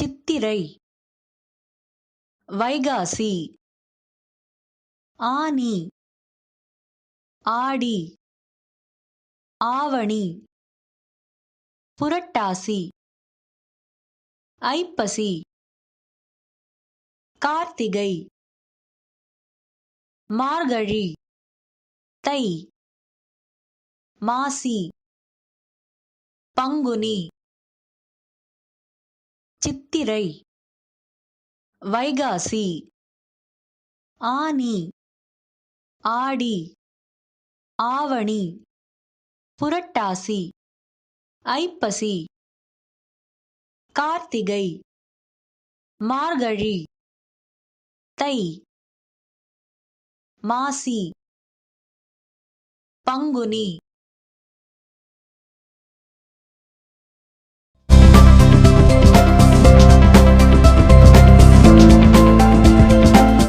சித்திரை. வைகாசி. ஆனி. ஆடி. ஆவணி. புரட்டாசி. ஐப்பசி. Karthigai. மார்கழி. தை. மாசி. Panguni. சித்திரை. வைகாசி. ஆனி. ஆடி. ஆவணி. புரட்டாசி. ஐப்பசி. Karthigai. மார்கழி. தை. மாசி. Panguni.